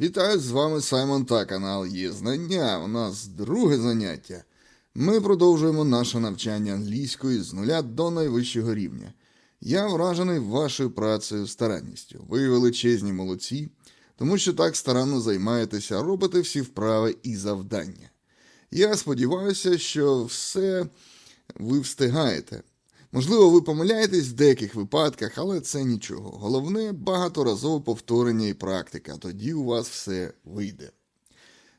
Вітаю з вами Саймон та канал Є Знання. У нас друге заняття. Ми продовжуємо наше навчання англійської з нуля до найвищого рівня. Я вражений вашою працею, старанністю. Ви величезні молодці, тому що так старанно займаєтеся, робите всі вправи і завдання. Я сподіваюся, що все ви встигаєте. Можливо, ви помиляєтесь в деяких випадках, але це нічого. Головне багаторазове повторення і практика, тоді у вас все вийде.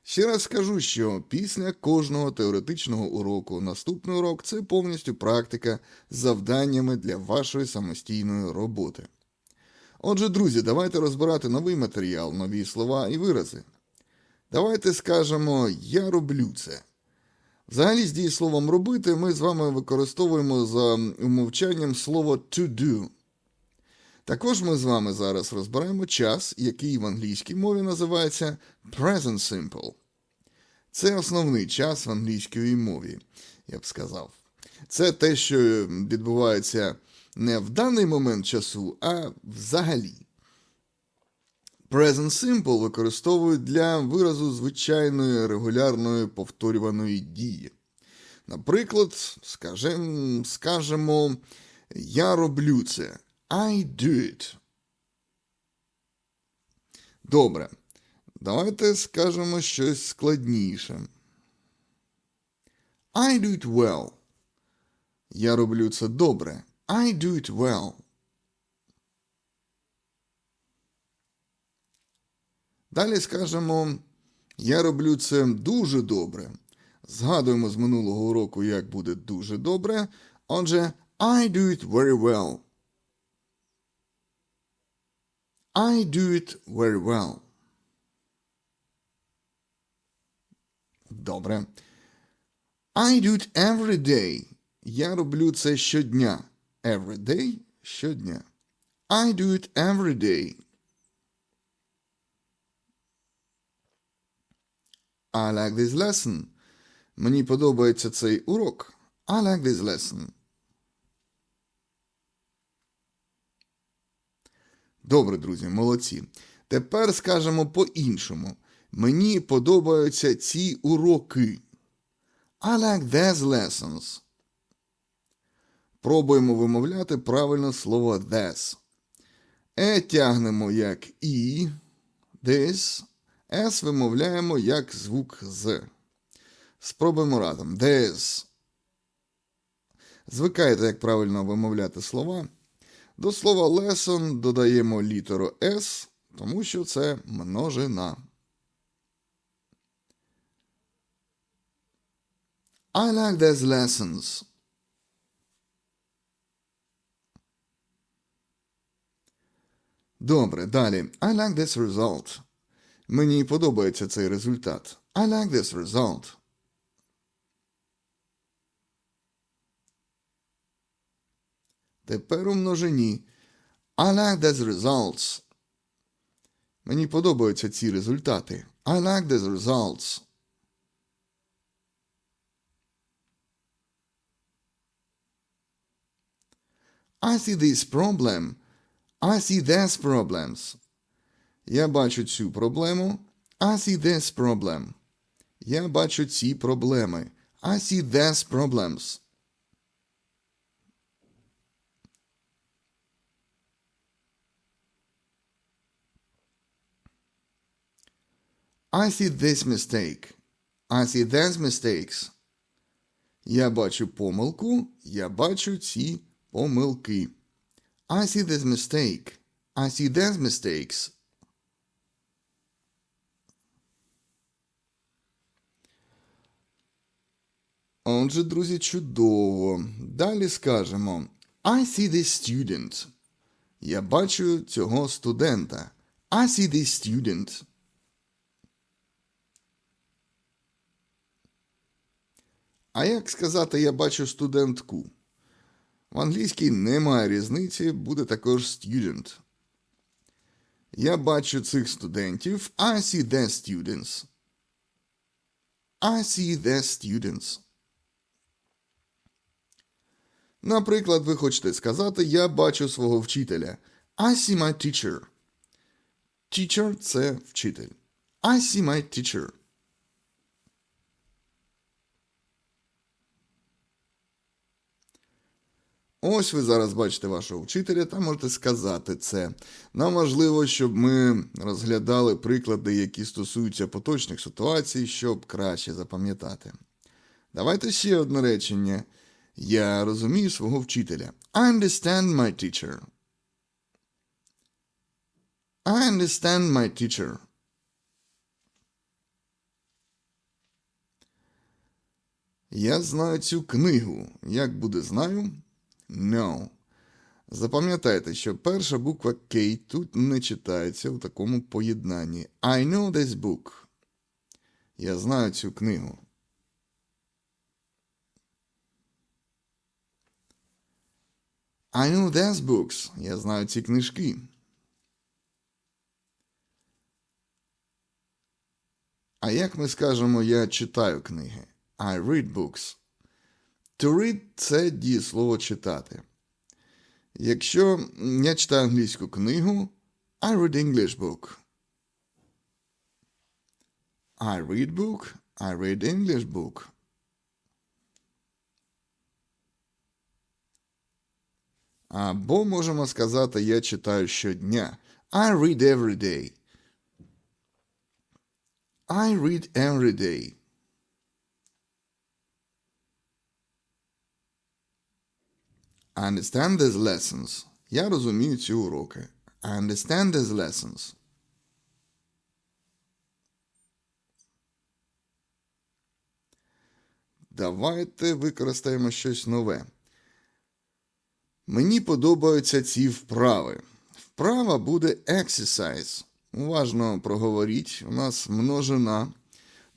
Ще раз скажу, що після кожного теоретичного уроку наступний урок це повністю практика з завданнями для вашої самостійної роботи. Отже, друзі, давайте розбирати новий матеріал, нові слова і вирази. Давайте скажемо Я роблю це. Взагалі, з дієсловом робити ми з вами використовуємо за умовчанням слово to do. Також ми з вами зараз розбираємо час, який в англійській мові називається present simple. Це основний час в англійській мові, я б сказав. Це те, що відбувається не в даний момент часу, а взагалі. Present Simple використовують для виразу звичайної регулярної повторюваної дії. Наприклад, скажем, скажемо Я роблю це. I do it. Добре. Давайте скажемо щось складніше. I do it well. Я роблю це добре. I do it well. Далі скажемо, я роблю це дуже добре. Згадуємо з минулого уроку, як буде дуже добре. Отже, I do it very well. I do it very well. Добре. I do it every day. Я роблю це щодня. Every day – щодня. I do it every day. I like this lesson. Мені подобається цей урок. I like this lesson. Добре, друзі, молодці. Тепер скажемо по-іншому. Мені подобаються ці уроки. I like these lessons. Пробуємо вимовляти правильно слово this. Е тягнемо як і, this, С вимовляємо як звук з. Спробуємо разом. This. Звикайте, як правильно вимовляти слова. До слова lesson додаємо літеру S, тому що це множина. I like these lessons. Добре, далі. I like this result. Мені подобається цей результат. I like this result. Тепер у множині. I like these results. Мені подобаються ці результати. I like these results. I see this problem. I see these problems. Я бачу цю проблему. I see this problem. Я бачу ці проблеми. I see these problems. I see this mistake. I see these mistakes. Я бачу помилку. Я бачу ці помилки. I see this mistake. I see these mistakes. Отже, друзі, чудово. Далі скажемо I see this student. Я бачу цього студента. I see this student. А як сказати я бачу студентку? В англійській немає різниці, буде також student. Я бачу цих студентів. I see their students. I see their students. Наприклад, ви хочете сказати Я бачу свого вчителя. I see my teacher. Teacher – це вчитель. I see my teacher. Ось ви зараз бачите вашого вчителя та можете сказати це. Нам важливо, щоб ми розглядали приклади, які стосуються поточних ситуацій, щоб краще запам'ятати. Давайте ще одне речення. Я розумію свого вчителя. I understand my teacher. I understand my teacher. Я знаю цю книгу. Як буде знаю? No. Запам'ятайте, що перша буква K тут не читається у такому поєднанні. I know this book. Я знаю цю книгу. I know these books. Я знаю ці книжки. А як ми скажемо я читаю книги? I read books. To read – це дієслово читати. Якщо я читаю англійську книгу, I read English book. I read book, I read English book. Або можемо сказати я читаю щодня. I read every day. I read every day. I understand these lessons. Я розумію ці уроки. I understand these lessons. Давайте використаємо щось нове. Мені подобаються ці вправи. Вправа буде exercise. Уважно проговоріть, у нас множина,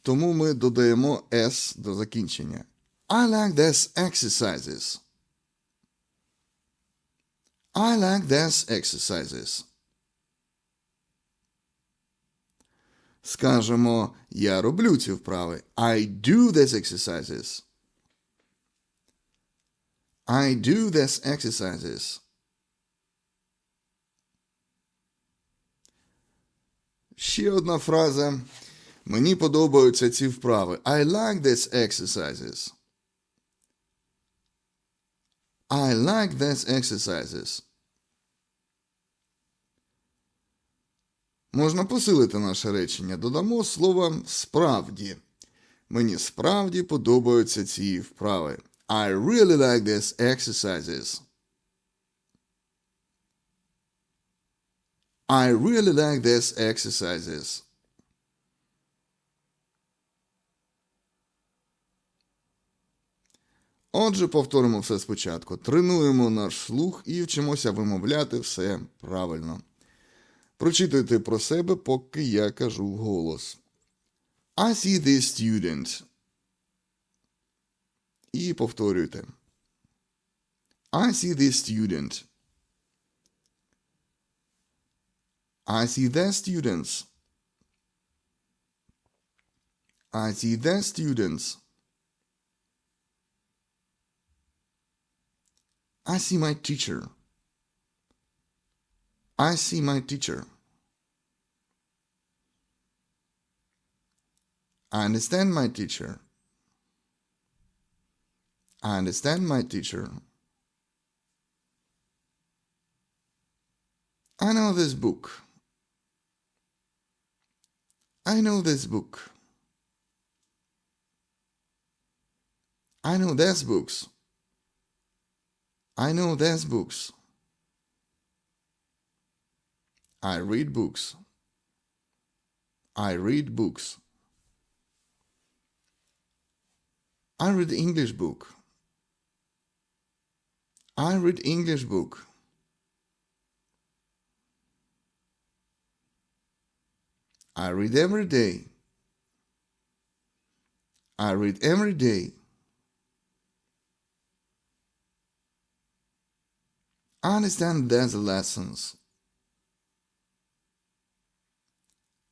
тому ми додаємо S до закінчення. I like these exercises. I like these exercises. Скажемо, я роблю ці вправи. I do these exercises. I do these exercises. Ще одна фраза. Мені подобаються ці вправи. I like these exercises. I like these exercises. Можна посилити наше речення. Додамо слово справді. Мені справді подобаються ці вправи. I really like these exercises. I really like these exercises. Отже, повторимо все спочатку. Тренуємо наш слух і вчимося вимовляти все правильно. Прочитуйте про себе, поки я кажу вголос. I see this student. І повторюйте. I see this student. I see their students. I see their students. I see my teacher. I see my teacher. I understand my teacher. I understand my teacher. I know this book. I know this book. I know these books. I know these books. I read books. I read books. I read English book. I read English book. I read every day. I read every day. I understand these lessons.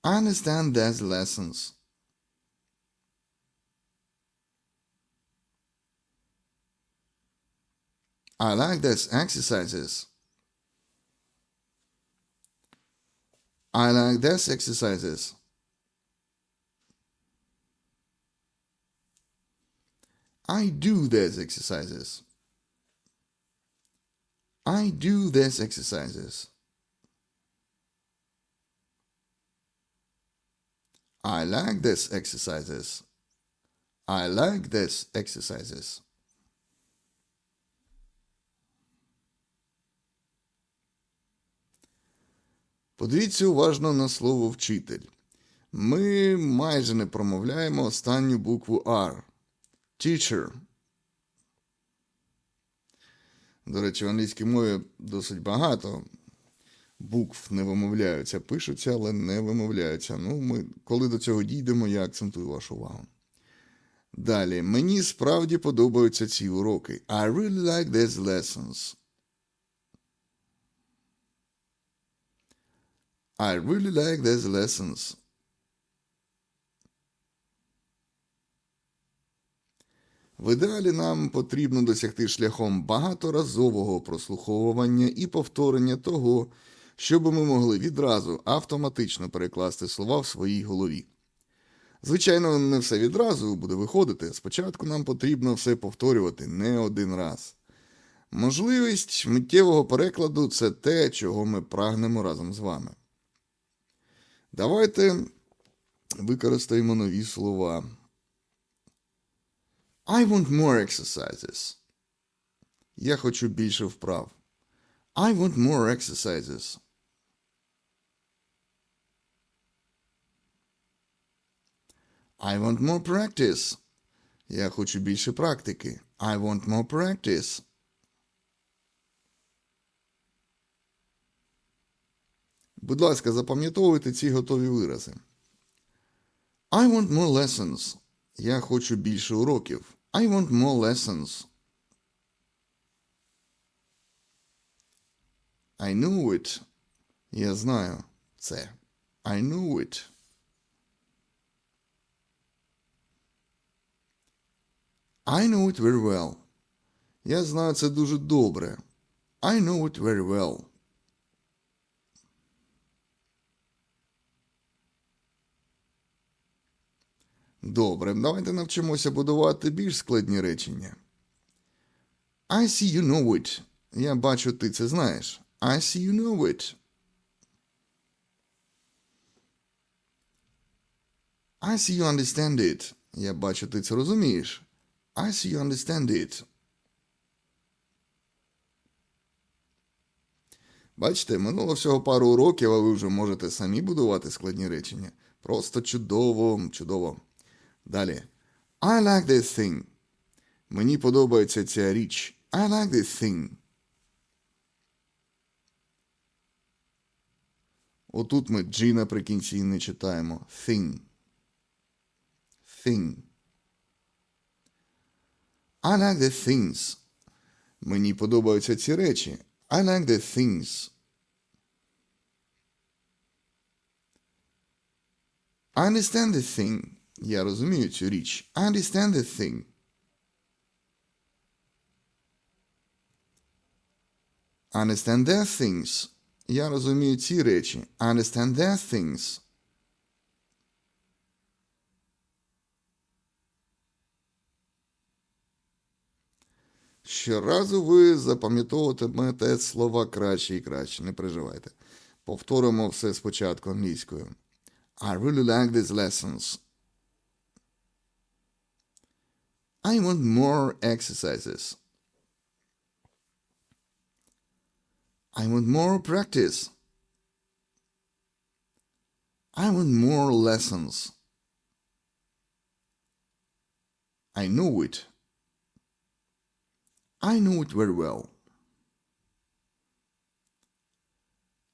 I understand these lessons. I like these exercises. I like these exercises. I do these exercises. I do these exercises. I like these exercises. I like these exercises. Подивіться уважно на слово вчитель. Ми майже не промовляємо останню букву R. Teacher. До речі, в англійській мові досить багато букв не вимовляються, пишуться, але не вимовляються. Ну, ми, коли до цього дійдемо, я акцентую вашу увагу. Далі. Мені справді подобаються ці уроки. I really like these lessons. I really like these lessons. В ідеалі нам потрібно досягти шляхом багаторазового прослуховування і повторення того, щоб ми могли відразу автоматично перекласти слова в своїй голові. Звичайно, не все відразу буде виходити. Спочатку нам потрібно все повторювати не один раз. Можливість миттєвого перекладу це те, чого ми прагнемо разом з вами. Давайте використаємо нові слова. I want more exercises. Я хочу більше вправ. I want more exercises. I want more practice. Я хочу більше практики. I want more practice. Будь ласка, запам'ятовуйте ці готові вирази. I want more lessons. Я хочу більше уроків. I want more lessons. I know it. Я знаю це. I know it. I know it very well. Я знаю це дуже добре. I know it very well. Добре, давайте навчимося будувати більш складні речення. I see you know it. Я бачу, ти це знаєш. I see you know it. I see you understand it. Я бачу, ти це розумієш. I see you understand it. Бачите, минуло всього пару уроків, а ви вже можете самі будувати складні речення. Просто чудово, чудово. Далі. I like this thing. Мені подобається ця річ. I like this thing. Отут ми G наприкінці не читаємо. Thing. Thing. I like the things. Мені подобаються ці речі. I like the things. I understand the thing. Я розумію цю річ. I understand the thing. Understand their things. Я розумію ці речі. Understand their things. Щоразу ви запам'ятовуватимете слова краще і краще, не переживайте. Повторимо все спочатку англійською. I really like these lessons. I want more exercises. I want more practice. I want more lessons. I know it. I know it very well.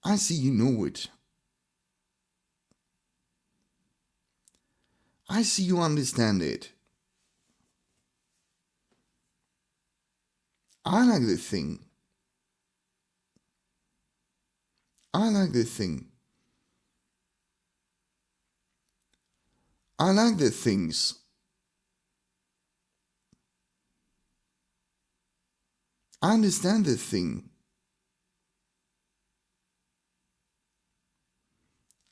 I see you know it. I see you understand it. I like the thing. I like the thing. I like the things. I understand the thing.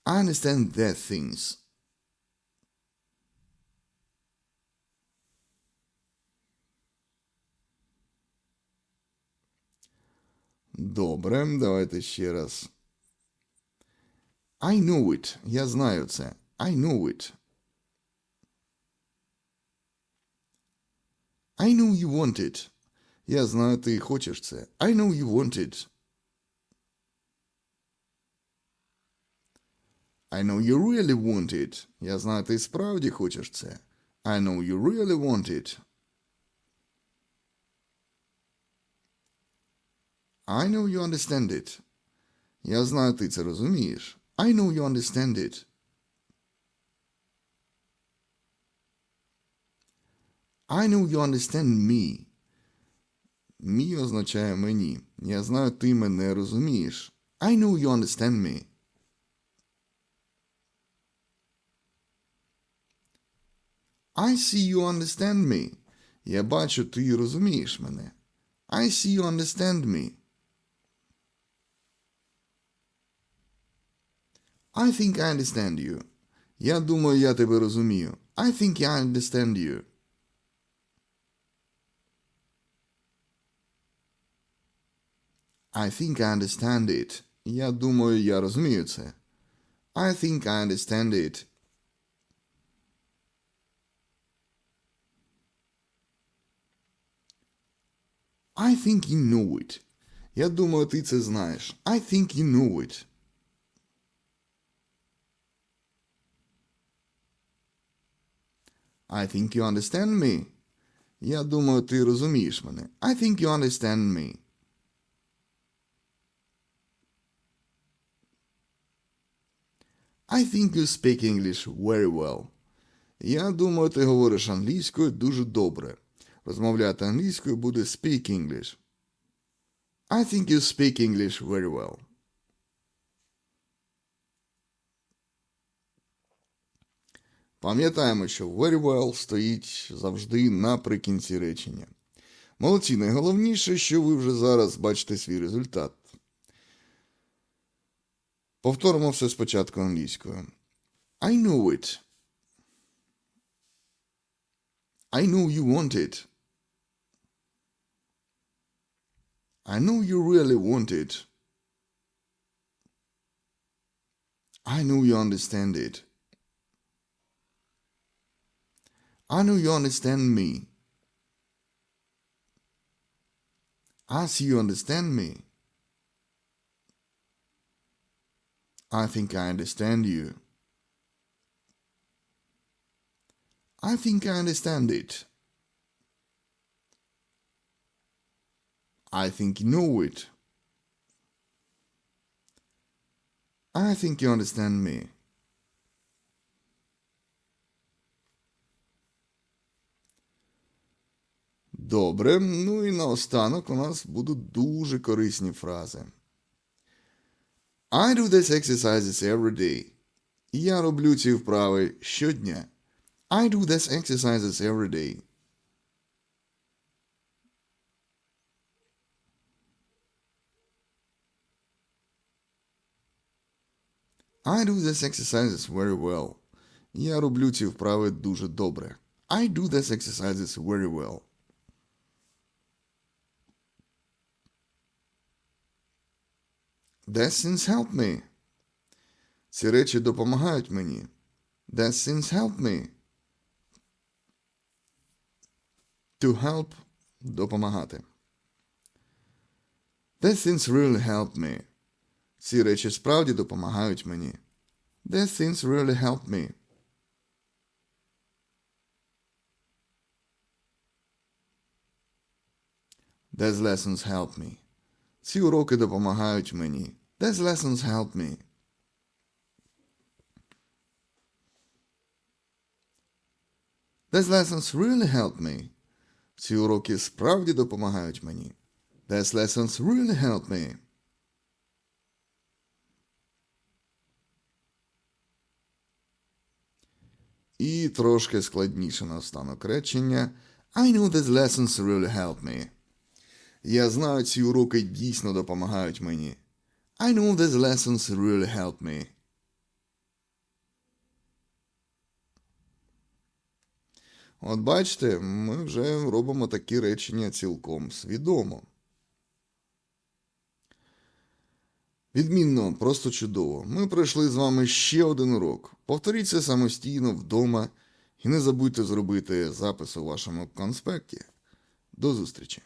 I understand their things. Добре, давайте ще раз. I know it. Я знаю це. I know it. I know you want it. Я знаю, ти хочеш це. I know you want it. I know you really want it. Я знаю, ти справді хочеш це. I know you really want it. I know you understand it. Я знаю, ти це розумієш. I know you understand it. I know you understand me. Me означає мені. Я знаю, ти мене розумієш. I know you understand me. I see you understand me. Я бачу, ти розумієш мене. I see you understand me. I think I understand you. Я думаю, я тебе розумію. I think I understand you. I think I understand it. Я думаю, я розумію це. I think I understand it. I think you know it. Я думаю, ти це знаєш. I think you know it. I think you understand me. Я думаю, ти розумієш мене. I think you understand me. I think you speak English very well. Я думаю, ти говориш англійською дуже добре. Розмовляти англійською буде speak English. I think you speak English very well. Пам'ятаємо, що very well стоїть завжди наприкінці речення. Молодці, найголовніше, що ви вже зараз бачите свій результат. Повторимо все спочатку англійською. I know it. I know you want it. I know you really want it. I know you understand it. I know you understand me. I see you understand me. I think I understand you. I think I understand it. I think you know it. I think you understand me. Добре, ну і наостанок у нас будуть дуже корисні фрази. I do these exercises every day. Я роблю ці вправи щодня. I do these exercises every day. I do these exercises very well. Я роблю ці вправи дуже добре. I do these exercises very well. These things help me. Ці речі допомагають мені. These things help me. To help – допомагати. These things really help me. Ці речі справді допомагають мені. These things really help me. These lessons help me. Ці уроки допомагають мені. These lessons help me. These lessons really help me. Ці уроки справді допомагають мені. These lessons really help me. І трошки складніше на останок речення. I know these lessons really help me. Я знаю, ці уроки дійсно допомагають мені. I know these lessons really help me. От бачите, ми вже робимо такі речення цілком свідомо. Відмінно, просто чудово. Ми пройшли з вами ще один урок. Повторіться самостійно вдома і не забудьте зробити запис у вашому конспекті. До зустрічі!